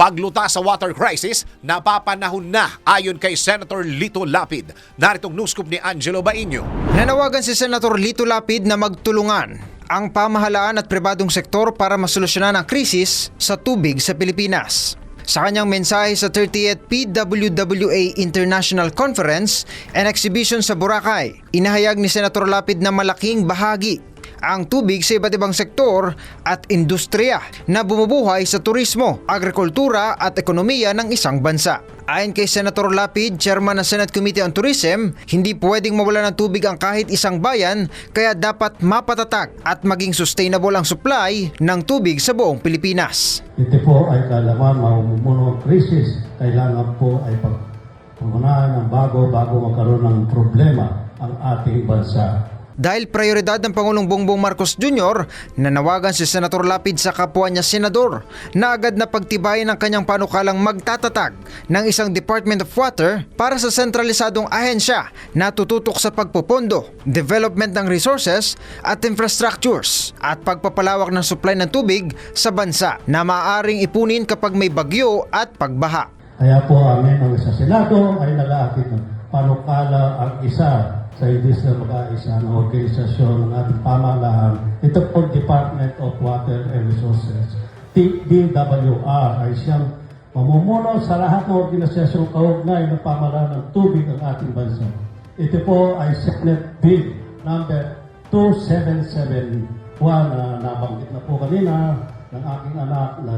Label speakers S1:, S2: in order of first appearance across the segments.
S1: Pagluta sa water crisis, napapanahon na ayon kay Senator Lito Lapid. Naritong newscoop ni Angelo Bainyo.
S2: Nanawagan si Senator Lito Lapid na magtulungan ang pamahalaan at pribadong sektor para masolusyonan ang krisis sa tubig sa Pilipinas. Sa kanyang mensahe sa 30th PWWA International Conference and Exhibition sa Boracay, inahayag ni Senator Lapid na malaking bahagi ang tubig sa iba't ibang sektor at industriya na bumubuhay sa turismo, agrikultura at ekonomiya ng isang bansa. Ayon kay Senator Lapid, chairman ng Senate Committee on Tourism, hindi pwedeng mawala ng tubig ang kahit isang bayan kaya dapat mapatatag at maging sustainable ang supply ng tubig sa buong Pilipinas.
S3: Ito po ay kalaman mamumuno ang krisis. Kailangan po ay pagpunahan ng bago bago magkaroon ng problema ang ating bansa.
S2: Dahil prioridad ng Pangulong Bongbong Marcos Jr., nanawagan si Senator Lapid sa kapwa niya senador na agad na pagtibayin ang kanyang panukalang magtatatag ng isang Department of Water para sa sentralisadong ahensya na tututok sa pagpupondo, development ng resources at infrastructures at pagpapalawak ng supply ng tubig sa bansa na maaaring ipunin kapag may bagyo at pagbaha.
S3: Kaya po amin ang sa Senado ay nag-aakit ng panukala ang isa sa imbis na mag-aisa ng organisasyon ng ating pamahalaan. Ito po Department of Water and Resources, DWR, ay siyang mamumuno sa lahat ng organisasyon kaugnay ng pamahalaan ng tubig ng ating bansa. Ito po ay Senate Bill number 2771 na nabanggit na po kanina ng aking anak na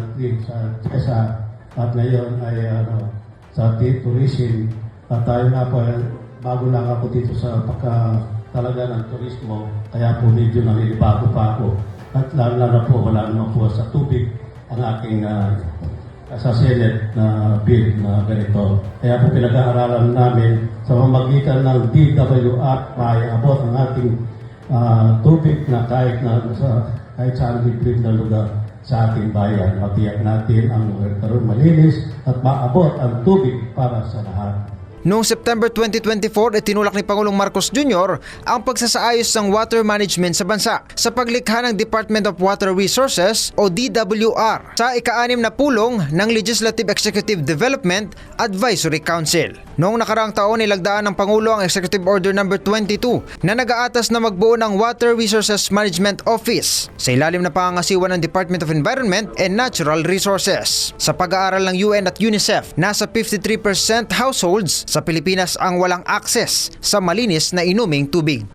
S3: sa Tessa at ngayon ay ano, sa tourism. At tayo nga po, bago lang ako dito sa pagka talaga ng turismo, kaya po medyo nanilibago pa ako. At lalo na po, wala naman po sa tubig ang aking ah, sa Senate na bill na ganito. Kaya po pinag-aaralan namin sa pamagitan ng DWR may abot ang ating ah, tubig na kahit na sa kahit saan liblib na lugar sa ating bayan. Matiyak natin ang magkaroon malinis at maabot ang tubig para sa lahat.
S2: Noong September 2024, itinulak ni Pangulong Marcos Jr. ang pagsasaayos ng water management sa bansa sa paglikha ng Department of Water Resources o DWR sa ika-anim na pulong ng Legislative Executive Development Advisory Council. Noong nakaraang taon, nilagdaan ng Pangulo ang Executive Order No. 22 na nag-aatas na magbuo ng Water Resources Management Office sa ilalim na pangangasiwa ng Department of Environment and Natural Resources. Sa pag-aaral ng UN at UNICEF, nasa 53% households sa Pilipinas ang walang access sa malinis na inuming tubig.